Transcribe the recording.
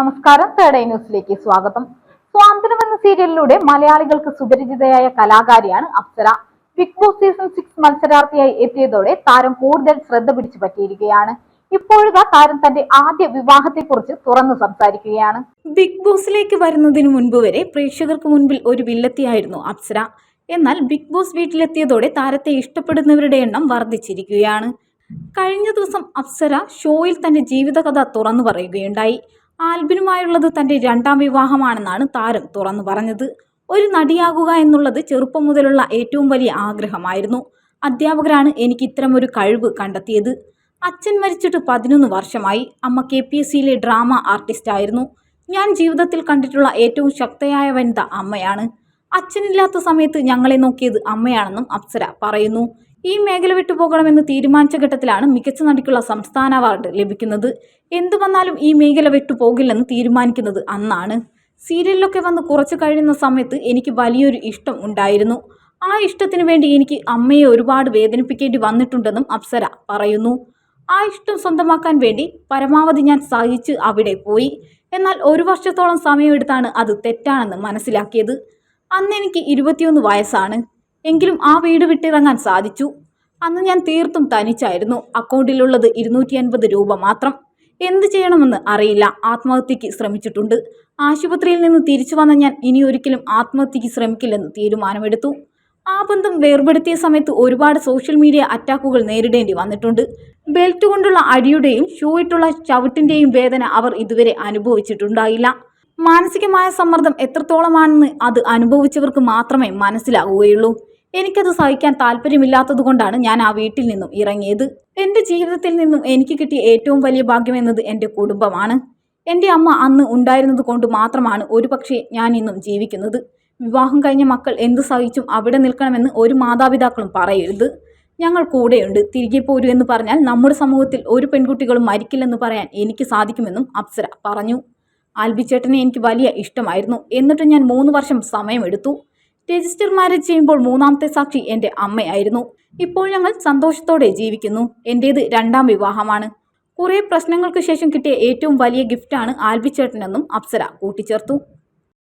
നമസ്കാരം. Third eye ന്യൂസിലേക്ക് സ്വാഗതം. സ്വാതന്ത്ര്യം എന്ന സീരിയലിലൂടെ മലയാളികൾക്ക് സുപരിചിതയായ കലാകാരിയാണ് Apsara. Big Boss season six മത്സരാർത്ഥിയായി എത്തിയതോടെ താരം കൂടുതൽ ശ്രദ്ധ പിടിച്ചു പറ്റിയിരിക്കുകയാണ്. ഇപ്പോഴുതാ താരം തന്റെ ആദ്യ വിവാഹത്തെ കുറിച്ച് തുറന്നു സംസാരിക്കുകയാണ്. ബിഗ് ബോസിലേക്ക് വരുന്നതിന് മുൻപ് വരെ പ്രേക്ഷകർക്ക് മുൻപിൽ ഒരു വില്ലത്തിയായിരുന്നു അപ്സര. എന്നാൽ ബിഗ് ബോസ് വീട്ടിലെത്തിയതോടെ താരത്തെ ഇഷ്ടപ്പെടുന്നവരുടെ എണ്ണം വർദ്ധിച്ചിരിക്കുകയാണ്. കഴിഞ്ഞ ദിവസം അപ്സര ഷോയിൽ തന്റെ ജീവിതകഥ തുറന്നു പറയുകയുണ്ടായി. ആൽബിനുമായുള്ളത് തന്റെ രണ്ടാം വിവാഹമാണെന്നാണ് താരം തുറന്നു പറഞ്ഞത്. ഒരു നടിയാകുക എന്നുള്ളത് ചെറുപ്പം മുതലുള്ള ഏറ്റവും വലിയ ആഗ്രഹമായിരുന്നു. അധ്യാപകരാണ് എനിക്ക് ഇത്തരമൊരു കഴിവ് കണ്ടെത്തിയത്. അച്ഛൻ മരിച്ചിട്ട് പതിനൊന്ന് വർഷമായി. അമ്മ കെ പി എസ് സിയിലെ ഡ്രാമ ആർട്ടിസ്റ്റ് ആയിരുന്നു ഞാൻ ജീവിതത്തിൽ കണ്ടിട്ടുള്ള ഏറ്റവും ശക്തയായ വനിത അമ്മയാണ്. അച്ഛനില്ലാത്ത സമയത്ത് ഞങ്ങളെ നോക്കിയത് അമ്മയാണെന്നും അപ്സര പറയുന്നു. ഈ മേഖല വിട്ടുപോകണമെന്ന് തീരുമാനിച്ച ഘട്ടത്തിലാണ് മികച്ച നടിക്കുള്ള സംസ്ഥാന അവാർഡ് ലഭിക്കുന്നത്. എന്തു വന്നാലും ഈ മേഖല വിട്ടുപോകില്ലെന്ന് തീരുമാനിക്കുന്നത് അന്നാണ്. സീരിയലിലൊക്കെ വന്ന് കുറച്ച് കഴിയുന്ന സമയത്ത് എനിക്ക് വലിയൊരു ഇഷ്ടം ഉണ്ടായിരുന്നു. ആ ഇഷ്ടത്തിന് വേണ്ടി എനിക്ക് അമ്മയെ ഒരുപാട് വേദനിപ്പിക്കേണ്ടി വന്നിട്ടുണ്ടെന്നും അപ്സര പറയുന്നു. ആ ഇഷ്ടം സ്വന്തമാക്കാൻ വേണ്ടി പരമാവധി ഞാൻ സഹിച്ച് അവിടെ പോയി. എന്നാൽ ഒരു വർഷത്തോളം സമയമെടുത്താണ് അത് തെറ്റാണെന്ന് മനസ്സിലാക്കിയത്. അന്ന് എനിക്ക് ഇരുപത്തിയൊന്ന് വയസ്സാണ്. എങ്കിലും ആ വീട് വിട്ടിറങ്ങാൻ സാധിച്ചു. അന്ന് ഞാൻ തീർത്തും തനിച്ചായിരുന്നു. അക്കൗണ്ടിലുള്ളത് ഇരുന്നൂറ്റി അൻപത് രൂപ മാത്രം. എന്ത് ചെയ്യണമെന്ന് അറിയില്ല. ആത്മഹത്യക്ക് ശ്രമിച്ചിട്ടുണ്ട്. ആശുപത്രിയിൽ നിന്ന് തിരിച്ചു വന്ന ഞാൻ ഇനി ഒരിക്കലും ആത്മഹത്യക്ക് ശ്രമിക്കില്ലെന്ന് തീരുമാനമെടുത്തു. ആ ബന്ധം വേർപെടുത്തിയ സമയത്ത് ഒരുപാട് സോഷ്യൽ മീഡിയ അറ്റാക്കുകൾ നേരിടേണ്ടി വന്നിട്ടുണ്ട്. ബെൽറ്റ് കൊണ്ടുള്ള അടിയുടെയും ഷൂ ഇട്ടുള്ള ചവിട്ടിന്റെയും വേദന അവർ ഇതുവരെ അനുഭവിച്ചിട്ടുണ്ടായില്ല. മാനസികമായ സമ്മർദ്ദം എത്രത്തോളമാണെന്ന് അത് അനുഭവിച്ചവർക്ക് മാത്രമേ മനസ്സിലാവുകയുള്ളൂ. എനിക്കത് സഹിക്കാൻ താല്പര്യമില്ലാത്തതുകൊണ്ടാണ് ഞാൻ ആ വീട്ടിൽ നിന്നും ഇറങ്ങിയത്. എന്റെ ജീവിതത്തിൽ നിന്നും എനിക്ക് കിട്ടിയ ഏറ്റവും വലിയ ഭാഗ്യം എന്നത് എന്റെ കുടുംബമാണ്. എന്റെ അമ്മ അന്ന് ഉണ്ടായിരുന്നത് കൊണ്ട് മാത്രമാണ് ഒരുപക്ഷെ ഞാൻ ഇന്നും ജീവിക്കുന്നത്. വിവാഹം കഴിഞ്ഞ മക്കൾ എന്ത് സഹിച്ചും അവിടെ നിൽക്കണമെന്ന് ഒരു മാതാപിതാക്കളും പറയരുത്. ഞങ്ങൾ കൂടെയുണ്ട്. തിരികെ പോരൂ എന്ന് പറഞ്ഞാൽ നമ്മുടെ സമൂഹത്തിൽ ഒരു പെൺകുട്ടികളും മരിക്കില്ലെന്ന് പറയാൻ എനിക്ക് സാധിക്കുമെന്നും അപ്സര പറഞ്ഞു. ആൽബിച്ചേട്ടനെ എനിക്ക് വലിയ ഇഷ്ടമായിരുന്നു. എന്നിട്ട് ഞാൻ മൂന്ന് വർഷം സമയമെടുത്തു. രജിസ്റ്റർ മാരേജ് ചെയ്യുമ്പോൾ മൂന്നാമത്തെ സാക്ഷി എന്റെ അമ്മയായിരുന്നു. ഇപ്പോൾ ഞങ്ങൾ സന്തോഷത്തോടെ ജീവിക്കുന്നു. എന്റേത് രണ്ടാം വിവാഹമാണ്. കുറേ പ്രശ്നങ്ങൾക്ക് ശേഷം കിട്ടിയ ഏറ്റവും വലിയ ഗിഫ്റ്റാണ് ആൽബിച്ചേട്ടനെന്നും അപ്സര കൂട്ടിച്ചേർത്തു.